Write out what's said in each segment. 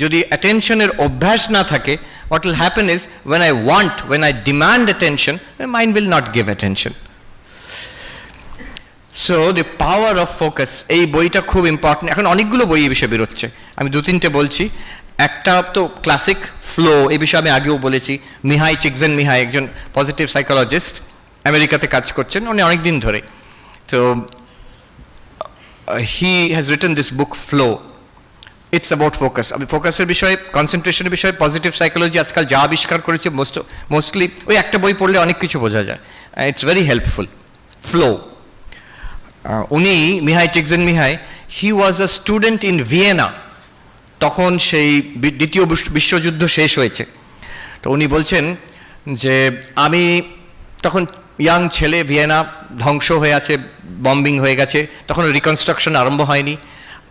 যদি অ্যাটেনশনের অভ্যাস না থাকে what will happen is when I want when I demand attention mind will not give attention so the power of focus এই বইটা খুব ইম্পর্টেন্ট এখন অনেকগুলো বই এই বিষয়ে বেরোচ্ছে। আমি দু তিনটে বলছি। একটা তো ক্লাসিক ফ্লো এই বিষয়ে আমি আগেও বলেছি। মিহাই চিকজেন মিহাই, একজন পজিটিভ সাইকোলজিস্ট আমেরিকাতে কাজ করছেন, উনি অনেক দিন ধরে তো he has written this book Flow it's about focus আমি ফোকাসের বিষয়ে কনসেন্ট্রেশনের বিষয়ে পজিটিভ সাইকোলজি আজকাল যা আবিষ্কার করেছে মোস্ট মোস্টলি ওই একটা বই পড়লে অনেক কিছু বোঝা যায়। ইটস ভেরি হেল্পফুল ফ্লো উনি, Mihaly Csikszentmihalyi Mihaly he was a student in Vienna তখন সেই দ্বিতীয় বিশ্ব- বিশ্বযুদ্ধ শেষ হয়েছে। তো উনি বলছেন যে, আমি তখন ইয়াং ছেলে ভিয়েনা ধ্বংস হয়ে আছে বম্বিং হয়ে গেছে, তখন রিকনস্ট্রাকশন আরম্ভ হয়নি।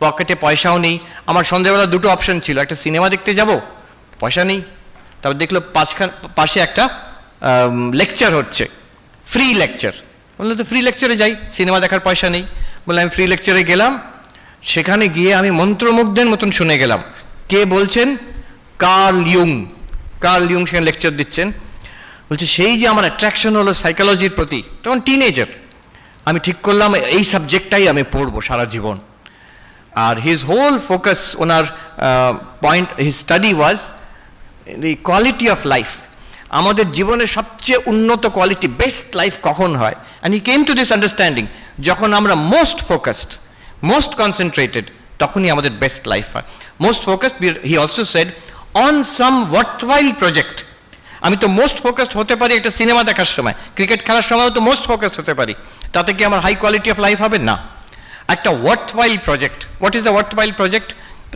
পকেটে পয়সাও নেই। আমার সন্ধ্যেবেলা দুটো অপশন ছিল, একটা সিনেমা দেখতে যাব, পয়সা নেই। তারপর দেখল পাঁচখান, পাশে একটা লেকচার হচ্ছে ফ্রি লেকচার বলল, তো ফ্রি লেকচারে যাই সিনেমা দেখার পয়সা নেই। বলে আমি ফ্রি লেকচারে গেলাম। সেখানে গিয়ে আমি মন্ত্রমুগ্ধের মতন শুনে গেলাম। কে বলছেন? কার্ল ইয়ুং। কার্ল ইয়ুং সেখানে লেকচার দিচ্ছেন। বলছে, সেই যে আমার অ্যাট্রাকশন হলো সাইকোলজির প্রতি, তখন টিনেজার আমি ঠিক করলাম, এই সাবজেক্টটাই আমি পড়ব সারা জীবন। আর his whole focus owner point his study was the quality of life আমাদের জীবনের সবচেয়ে উন্নত কোয়ালিটি বেস্ট লাইফ কখন হয়? And he came to this understanding যখন আমরা মোস্ট ফোকাসড মোস্ট কনসেন্ট্রেটেড তখনই আমাদের বেস্ট লাইফ হয়. Most focused he also said on some worthwhile project আমি তো মোস্ট ফোকাসড হতে পারি একটা সিনেমা দেখার সময়। ক্রিকেট খেলার সময়ও তো মোস্ট ফোকাসড হতে পারি। তাতে কি আমার হাই কোয়ালিটি অফ লাইফ হবে? না। একটা worthwhile project what is the worthwhile project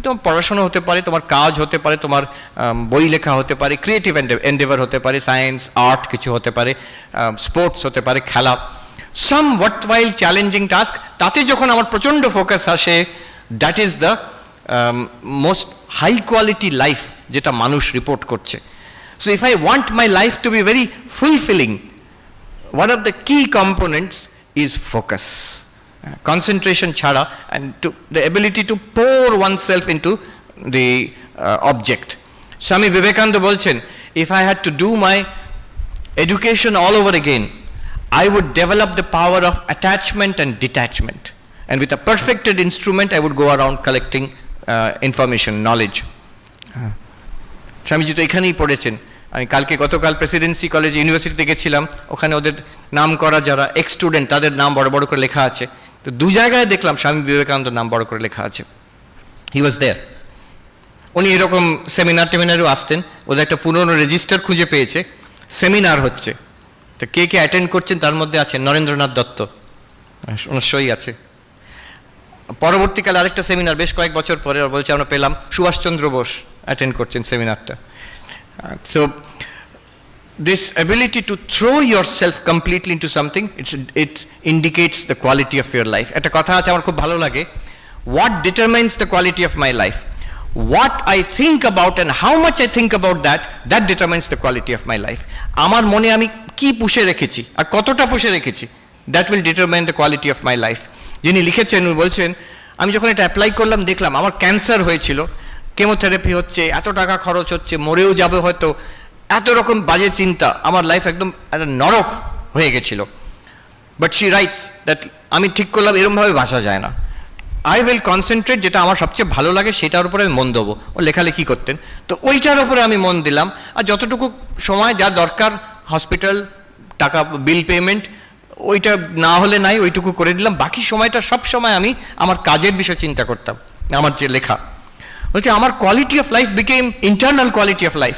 তোমার পড়াশোনা হতে পারে তোমার কাজ হতে পারে তোমার বই লেখা হতে পারে ক্রিয়েটিভ এন্ডেভার হতে পারে সায়েন্স আর্ট কিছু হতে পারে স্পোর্টস হতে পারে খেলা। সাম ওয়ার্থওয়াইল চ্যালেঞ্জিং টাস্ক তাতে যখন আমার প্রচণ্ড ফোকাস আসে that is the most high quality life যেটা মানুষ রিপোর্ট করছে। So if I want my life to be very fulfilling one of the key components is Uh, concentration chhada and to the ability to pour oneself into the uh, object vivekananda bolchen if i had to do my education all over again i would develop the power of attachment and detachment and with a perfected instrument i would go around collecting uh, information knowledge Swamiji তো এখানেই পড়েছেন আমি কালকে গতকাল Presidency college ইউনিভার্সিটিতে গেছিলাম ওখানে ওদের নাম করা যারা এক্স স্টুডেন্ট তাদের নাম বড় বড় করে লেখা আছে তো দু জায়গায় দেখলাম স্বামী বিবেকানন্দ নাম বড় করে লেখা আছে। হি ওয়াজ দেয়ার উনি এরকম সেমিনার টেমিনারেও আসতেন। ওদের একটা পুরনো রেজিস্টার খুঁজে পেয়েছে। সেমিনার হচ্ছে। তো কে কে অ্যাটেন্ড করছেন তার মধ্যে আছেন নরেন্দ্রনাথ দত্ত। সই আছে। পরবর্তীকালে আরেকটা সেমিনার বেশ কয়েক বছর পরে বলছে আমরা পেলাম সুভাষচন্দ্র বোস অ্যাটেন্ড করছেন সেমিনারটা so this ability to throw yourself completely into something it's, it indicates the quality of your life একটা কথা আছে আমার খুব ভালো লাগে what determines the quality of my life what i think about and how much i think about that that determines the quality of my life আমার মনে আমি কি পুষে রেখেছি আর কতটা পুষে রেখেছি that will determine the quality of my life যিনি লিখেছেন উনি বলছেন আমি যখন এটা অ্যাপ্লাই করলাম দেখলাম আমার ক্যান্সার হয়েছিল কেমোথেরাপি হচ্ছে এত টাকা খরচ হচ্ছে মরেও যাবে হয়তো এত রকম বাজে চিন্তা, আমার লাইফ একদম একটা নরক হয়ে গেছিল। বাট শি রাইটস দ্যাট আমি ঠিক করলাম, এরমভাবে বাঁচা যায় না। আই উইল কনসেন্ট্রেট যেটা আমার সবচেয়ে ভালো লাগে, সেটার উপরে আমি মন দেবো। ও লেখালেখি করতেন। তো ওইটার উপরে আমি মন দিলাম। আর যতটুকু সময় যা দরকার হসপিটাল টাকা বিল পেমেন্ট ওইটা না হলে নাই, ওইটুকু করে দিলাম। বাকি সময়টা সব সময় আমি আমার কাজের বিষয়ে চিন্তা করতাম, আমার যে লেখা। বলছে, আমার quality of life became internal quality of life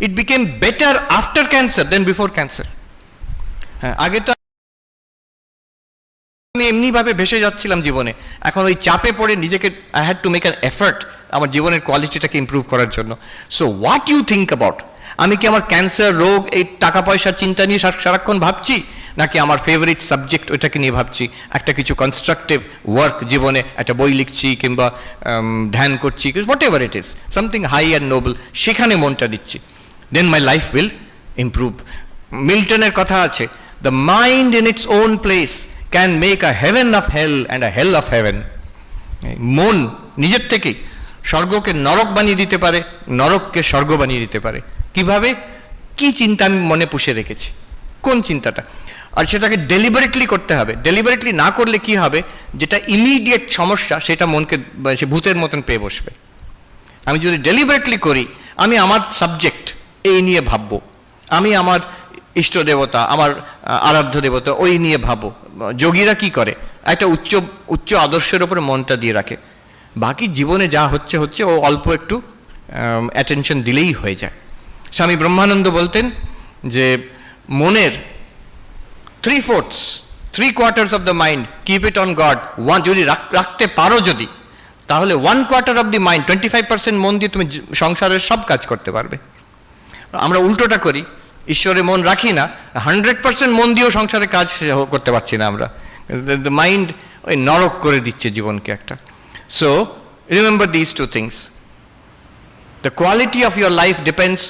it became better after cancer than before cancer হ্যাঁ আগে তো আমি এমনিভাবে ভেসে যাচ্ছিলাম জীবনে। এখন ওই চাপে পড়ে নিজেকে I had to make an effort আমার জীবনের কোয়ালিটিটাকে ইমপ্রুভ করার জন্য। So what you think about আমি কি আমার ক্যান্সার রোগ, এই টাকা পয়সার চিন্তা নিয়ে সারা- সারাক্ষণ ভাবছি? নাকি আমার ফেভারিট সাবজেক্ট ওইটাকে নিয়ে ভাবছি? একটা কিছু কনস্ট্রাকটিভ ওয়ার্ক জীবনে, একটা বই লিখছি কিংবা ধ্যান করছি whatever it is something high and noble সেখানে মনটা দিচ্ছি। Then my life will improve মিল্টনের কথা আছে the mind in its own place can make a heaven of hell and a hell of heaven মন নিজের থেকেই স্বর্গকে নরক বানিয়ে দিতে পারে নরককে স্বর্গ বানিয়ে দিতে পারে কীভাবে কি চিন্তা আমি মনে পুষে রেখেছি কোন চিন্তাটা আর সেটাকে ডেলিবারেটলি করতে হবে ডেলিবারেটলি না করলে কি হবে যেটা ইমিডিয়েট সমস্যা সেটা মনকে সে ভূতের মতন পেয়ে বসবে আমি যদি ডেলিবারেটলি করি আমি আমার সাবজেক্ট এই নিয়ে ভাববো। আমি আমার ইষ্ট দেবতা, আমার আরাধ্য দেবতা, ওই নিয়ে ভাবো যোগীরা কি করে? একটা উচ্চ উচ্চ আদর্শের ওপরে মনটা দিয়ে রাখে। বাকি জীবনে যা হচ্ছে হচ্ছে ও অল্প একটু অ্যাটেনশন দিলেই হয়ে যায়। স্বামী ব্রহ্মানন্দ বলতেন যে, মনের three fourths three quarters of the mind keep it on God one যদি রাখ- রাখতে পারো যদি, তাহলে one quarter of the mind twenty five percent মন দিয়ে তুমি সংসারের সব কাজ করতে পারবে। আমরা উল্টোটা করি। ঈশ্বরে মন রাখি না হান্ড্রেড পার্সেন্ট মন দিয়েও সংসারে কাজ করতে পারছি না আমরা। মাইন্ড ওই নরক করে দিচ্ছে জীবনকে একটা। So remember this two things the quality of your life depends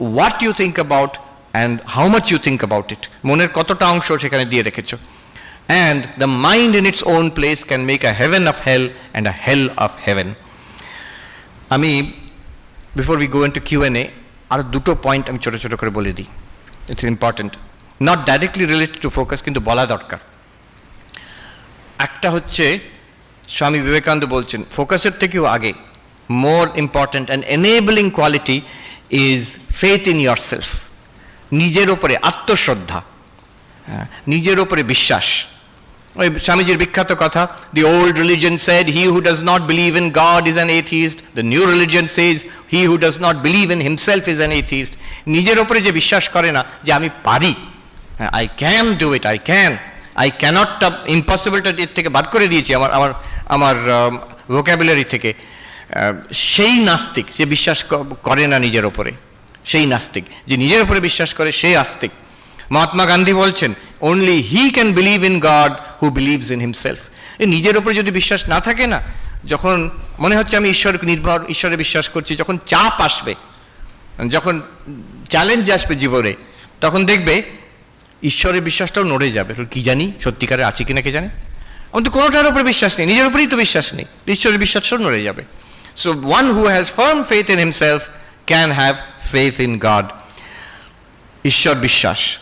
what you think about and how much you think about it মনের কতটা অংশ সেখানে দিয়ে রেখেছ। And the mind in its own place can make a heaven of hell and a hell of heaven আমি before we go into Q n A আর দুটো point আমি ছোটো ছোটো করে বলে দিই। It's important not directly related to focus কিন্তু বলা দরকার। একটা হচ্ছে স্বামী বিবেকানন্দ বলছেন ফোকাসের থেকেও আগে more important and enabling quality is faith in yourself নিজের ওপরে আত্মশ্রদ্ধা হ্যাঁ, নিজের ওপরে বিশ্বাস। ওই স্বামীজির বিখ্যাত কথা the old religion said he who does not believe in God is an atheist the new religion says he who does not believe in himself is an atheist নিজের ওপরে যে বিশ্বাস করে না, যে আমি পারি I can do it I can I ক্যানটটা ইম্পসিবলটা এর থেকে বাদ করে দিয়েছি আমার আমার আমার ভোক্যাবুলারি থেকে। সেই নাস্তিক যে বিশ্বাস করে না নিজের ওপরে, সেই নাস্তিক, যে নিজের উপরে বিশ্বাস করে সেই আস্তিক। মহাত্মা গান্ধী বলছেন only he can believe in God who believes in himself নিজের উপরে যদি বিশ্বাস না থাকে না, যখন মনে হচ্ছে আমি ঈশ্বর নির্ভর, ঈশ্বরে বিশ্বাস করছি, যখন চাপ আসবে, যখন চ্যালেঞ্জ আসবে জীবনে, তখন দেখবে ঈশ্বরের বিশ্বাসটাও নড়ে যাবে। কি জানি, সত্যিকারে আছে কিনা কে জানে? আমার তো কোনোটার উপরে বিশ্বাস নেই, নিজের উপরেই তো বিশ্বাস নেই। ঈশ্বরের বিশ্বাসটাও নড়ে যাবে। So one who has firm faith in himself can have faith in God ঈশ্বর বিশ্বাস।